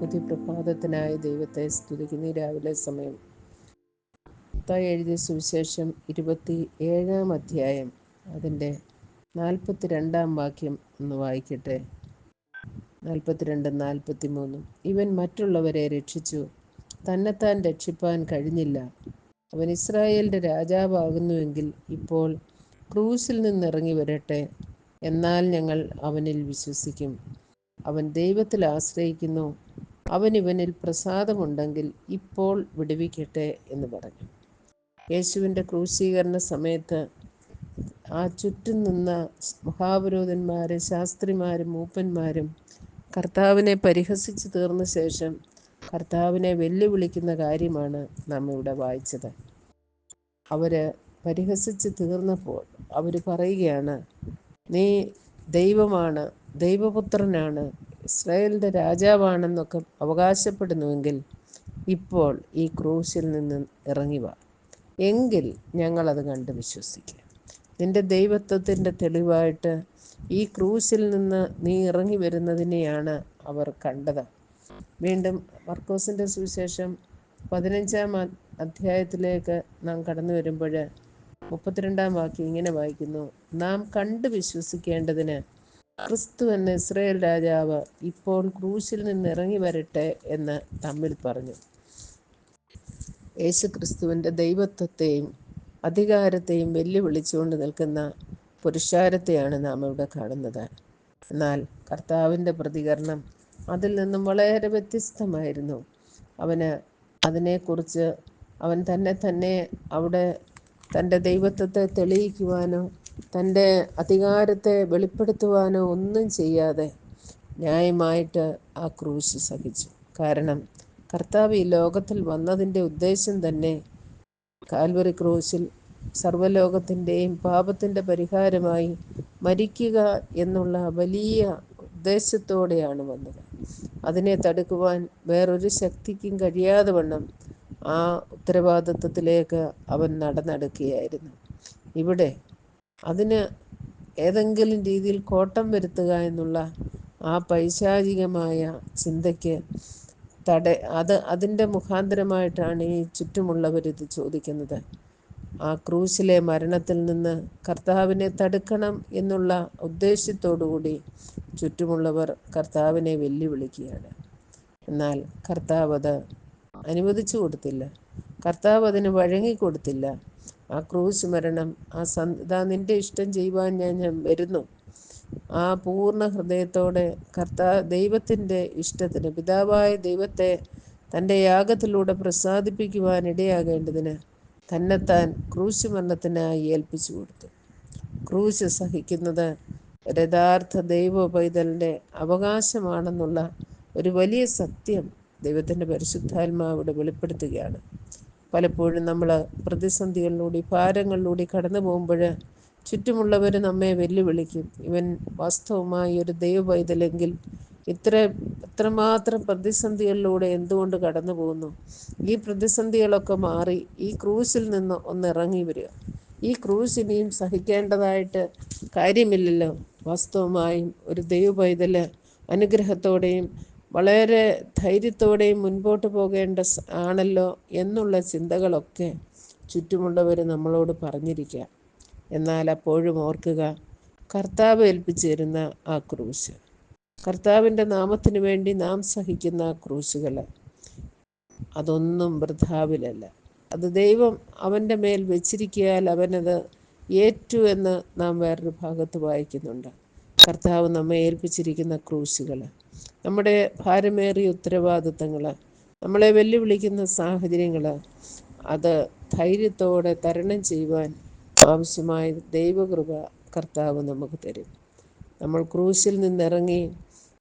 പുതിയ പ്രഭാതത്തിനായ ദൈവത്തെ സ്തുതിക്കുന്ന. രാവിലെ സമയം എഴുതിയ സുവിശേഷം ഇരുപത്തി ഏഴാം അധ്യായം അതിന്റെ നാൽപ്പത്തി രണ്ടാം വാക്യം ഒന്ന് വായിക്കട്ടെ. നാൽപ്പത്തിരണ്ടും നാൽപ്പത്തി മൂന്നും ഇവൻ മറ്റുള്ളവരെ രക്ഷിച്ചു. തന്നെത്താൻ രക്ഷിപ്പാൻ കഴിഞ്ഞില്ല. അവൻ ഇസ്രായേലിന്റെ രാജാവാകുന്നുവെങ്കിൽ ഇപ്പോൾ ക്രൂസിൽ നിന്നിറങ്ങി വരട്ടെ. എന്നാൽ ഞങ്ങൾ അവനിൽ വിശ്വസിക്കും. അവൻ ദൈവത്തിൽ ആശ്രയിക്കുന്നു. അവൻ ഇവനിൽ പ്രസാദമുണ്ടെങ്കിൽ ഇപ്പോൾ വിടുവിക്കട്ടെ എന്ന് പറഞ്ഞു. യേശുവിന്റെ ക്രൂശീകരണ സമയത്ത് ആ ചുറ്റും നിന്ന മഹാപുരോധന്മാരും ശാസ്ത്രിമാരും മൂപ്പന്മാരും കർത്താവിനെ പരിഹസിച്ച് തീർന്ന ശേഷം കർത്താവിനെ വെല്ലുവിളിക്കുന്ന കാര്യമാണ് നാം ഇവിടെ വായിച്ചത്. അവർ പരിഹസിച്ച് തീർന്നപ്പോൾ അവർ പറയുകയാണ് നീ ദൈവമാണ് ദൈവപുത്രനാണ് ഇസ്രായേലിന്റെ രാജാവാണെന്നൊക്കെ അവകാശപ്പെടുന്നുവെങ്കിൽ ഇപ്പോൾ ഈ ക്രൂശിൽ നിന്ന് ഇറങ്ങി വാ. എങ്കിൽ ഞങ്ങളത് കണ്ട് വിശ്വസിക്കുക നിന്റെ ദൈവത്വത്തിന്റെ തെളിവായിട്ട് ഈ ക്രൂശിൽ നിന്ന് നീ ഇറങ്ങി വരുന്നതിനെയാണ് അവർ കണ്ടത്. വീണ്ടും മർക്കോസിന്റെ സുവിശേഷം പതിനഞ്ചാം അധ്യായത്തിലേക്ക് നാം കടന്നു വരുമ്പോൾ മുപ്പത്തിരണ്ടാം വാക്യം ഇങ്ങനെ വായിക്കുന്നു. നാം കണ്ട് വിശ്വസിക്കേണ്ടതിന് ക്രിസ്തു എന്ന ഇസ്രയേൽ രാജാവ് ഇപ്പോൾ ക്രൂശിൽ നിന്ന് ഇറങ്ങി വരട്ടെ എന്ന് തമ്മിൽ പറഞ്ഞു. യേശു ക്രിസ്തുവിന്റെ ദൈവത്വത്തെയും അധികാരത്തെയും വെല്ലുവിളിച്ചുകൊണ്ട് നിൽക്കുന്ന പുരുഷാരത്തെയാണ് നാം ഇവിടെ കാണുന്നത്. എന്നാൽ കർത്താവിന്റെ പ്രതികരണം അതിൽ നിന്നും വളരെ വ്യത്യസ്തമായിരുന്നു. അവന് അതിനെക്കുറിച്ച് അവൻ തന്നെ തന്നെ അവിടെ തന്റെ ദൈവത്വത്തെ തെളിയിക്കുവാനോ തന്റെ അധികാരത്തെ വെളിപ്പെടുത്തുവാനോ ഒന്നും ചെയ്യാതെ ന്യായമായിട്ട് ആ ക്രൂശ് സഹിച്ചു. കാരണം കർത്താവ് ഈ ലോകത്തിൽ വന്നതിന്റെ ഉദ്ദേശം തന്നെ കാൽവറി ക്രൂശിൽ സർവലോകത്തിന്റെയും പാപത്തിന്റെ പരിഹാരമായി മരിക്കുക എന്നുള്ള വലിയ ഉദ്ദേശത്തോടെയാണ് വന്നത്. അതിനെ തടുക്കുവാൻ വേറൊരു ശക്തിക്കും കഴിയാതെ വണ്ണം ആ ഉത്തരവാദിത്വത്തിലേക്ക് അവൻ നടന്നെടുക്കുകയായിരുന്നു. ഇവിടെ അതിന് ഏതെങ്കിലും രീതിയിൽ കോട്ടം വരുത്തുക എന്നുള്ള ആ പൈശാചികമായ ചിന്തയ്ക്ക് തട അത് അതിന്റെ മുഖാന്തരമായിട്ടാണ് ഈ ചുറ്റുമുള്ളവർ ഇത് ചോദിക്കുന്നത്. ആ ക്രൂശിലെ മരണത്തിൽ നിന്ന് കർത്താവിനെ തടുക്കണം എന്നുള്ള ഉദ്ദേശ്യത്തോടുകൂടി ചുറ്റുമുള്ളവർ കർത്താവിനെ വെല്ലുവിളിക്കുകയാണ്. എന്നാൽ കർത്താവ് അത് അനുവദിച്ചു കൊടുത്തില്ല. കർത്താവ് അതിന് വഴങ്ങിക്കൊടുത്തില്ല ആ ക്രൂശ് മരണം ആ സന്താ നിന്റെ ഇഷ്ടം ചെയ്യുവാൻ ഞാൻ ഞാൻ വരുന്നു. ആ പൂർണ ഹൃദയത്തോടെ കർത്താ ദൈവത്തിന്റെ ഇഷ്ടത്തിന് പിതാവായ ദൈവത്തെ തന്റെ യാഗത്തിലൂടെ പ്രസാദിപ്പിക്കുവാൻ ഇടയാകേണ്ടതിന് തന്നെത്താൻ ക്രൂശ് മരണത്തിനായി ഏൽപ്പിച്ചു കൊടുത്തു. ക്രൂശ് സഹിക്കുന്നത് യഥാർത്ഥ ദൈവ പൈതലിന്റെ അവകാശമാണെന്നുള്ള ഒരു വലിയ സത്യം ദൈവത്തിന്റെ പരിശുദ്ധാത്മാവിടെ വെളിപ്പെടുത്തുകയാണ്. പലപ്പോഴും നമ്മൾ പ്രതിസന്ധികളിലൂടെ ഭാരങ്ങളിലൂടെ കടന്നു പോകുമ്പോൾ ചുറ്റുമുള്ളവർ നമ്മെ വെല്ലുവിളിക്കും. ഇവൻ വാസ്തവമായി ഒരു ദൈവ പൈതലെങ്കിൽ ഇത്ര ഇത്രമാത്രം പ്രതിസന്ധികളിലൂടെ എന്തുകൊണ്ട് കടന്നു പോകുന്നു? ഈ പ്രതിസന്ധികളൊക്കെ മാറി ഈ ക്രൂസിൽ നിന്ന് ഒന്ന് ഇറങ്ങി വരിക. ഈ ക്രൂസ് ഇനിയും സഹിക്കേണ്ടതായിട്ട് കാര്യമില്ലല്ലോ. വാസ്തവമായും ഒരു ദൈവ പൈതൽ അനുഗ്രഹത്തോടെയും വളരെ ധൈര്യത്തോടെയും മുൻപോട്ട് പോകേണ്ട ആണല്ലോ എന്നുള്ള ചിന്തകളൊക്കെ ചുറ്റുമുള്ളവർ നമ്മളോട് പറഞ്ഞിരിക്കുക എന്നാൽ അപ്പോഴും ഓർക്കുക കർത്താവ് ഏൽപ്പിച്ചു തരുന്ന ആ ക്രൂശ്. കർത്താവിന്റെ നാമത്തിന് വേണ്ടി നാം സഹിക്കുന്ന ആ ക്രൂശുകൾ അതൊന്നും വൃഥാവിലല്ല. അത് ദൈവം അവന്റെ മേൽ വെച്ചിരിക്കിയാൽ അവനത് ഏറ്റു എന്ന് നാം വേറൊരു ഭാഗത്ത് വായിക്കുന്നുണ്ട്. കർത്താവ് നമ്മെ ഏൽപ്പിച്ചിരിക്കുന്ന ക്രൂശുകൾ നമ്മുടെ ഭാരമേറിയ ഉത്തരവാദിത്തങ്ങൾ നമ്മളെ വെല്ലുവിളിക്കുന്ന സാഹചര്യങ്ങൾ അത് ധൈര്യത്തോടെ തരണം ചെയ്യുവാൻ ആവശ്യമായ ദൈവകൃപ കർത്താവ് നമുക്ക് തരും. നമ്മൾ ക്രൂശിൽ നിന്നിറങ്ങി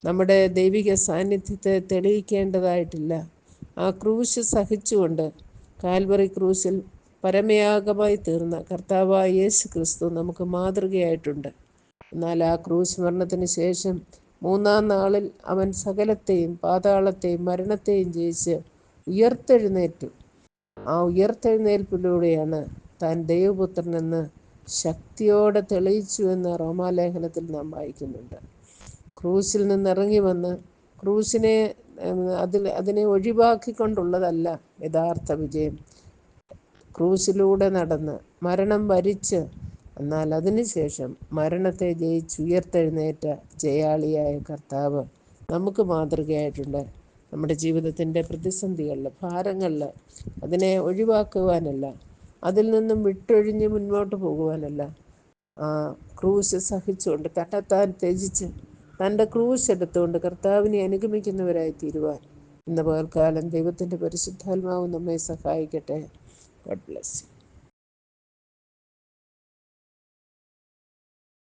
നമ്മുടെ ദൈവിക സാന്നിധ്യത്തെ തെളിയിക്കേണ്ടതായിട്ടില്ല. ആ ക്രൂശ് സഹിച്ചുകൊണ്ട് കാൽവറി ക്രൂശിൽ പരമയാഗമായി തീർന്ന കർത്താവായ യേശു ക്രിസ്തു നമുക്ക് മാതൃകയായിട്ടുണ്ട്. എന്നാൽ ആ ക്രൂശ് മരണത്തിന് ശേഷം മൂന്നാം നാളിൽ അവൻ സകലത്തെയും പാതാളത്തെയും മരണത്തെയും ജയിച്ച് ഉയർത്തെഴുന്നേറ്റു. ആ ഉയർത്തെഴുന്നേൽപ്പിലൂടെയാണ് താൻ ദൈവപുത്രനെന്ന് ശക്തിയോടെ തെളിയിച്ചു എന്ന് റോമാലേഖനത്തിൽ നാം വായിക്കുന്നുണ്ട്. ക്രൂസിൽ നിന്ന് ഇറങ്ങി വന്ന് ക്രൂസിനെ അതിൽ അതിനെ ഒഴിവാക്കിക്കൊണ്ടുള്ളതല്ല യഥാർത്ഥ വിജയം. ക്രൂസിലൂടെ നടന്ന് മരണം വരിച്ച് എന്നാൽ അതിനുശേഷം മരണത്തെ ജയിച്ചുയർത്തെഴുന്നേറ്റ ജയാളിയായ കർത്താവ് നമുക്ക് മാതൃകയായിട്ടുണ്ട്. നമ്മുടെ ജീവിതത്തിന്റെ പ്രതിസന്ധികളിൽ ഭാരങ്ങളിൽ അതിനെ ഒഴിവാക്കുവാനല്ല അതിൽ നിന്നും വിട്ടൊഴിഞ്ഞ് മുന്നോട്ട് പോകുവാനല്ല ആ ക്രൂശ് സഹിച്ചുകൊണ്ട് തട്ടത്താൻ ത്യജിച്ച് തന്റെ ക്രൂശ് എടുത്തുകൊണ്ട് കർത്താവിനെ അനുഗമിക്കുന്നവരായി തീരുവാൻ ഇന്ന് പകൽക്കാലം ദൈവത്തിന്റെ പരിശുദ്ധാത്മാവ് നമ്മെ സഹായിക്കട്ടെ. ഗഡ് ബ്ലെസ്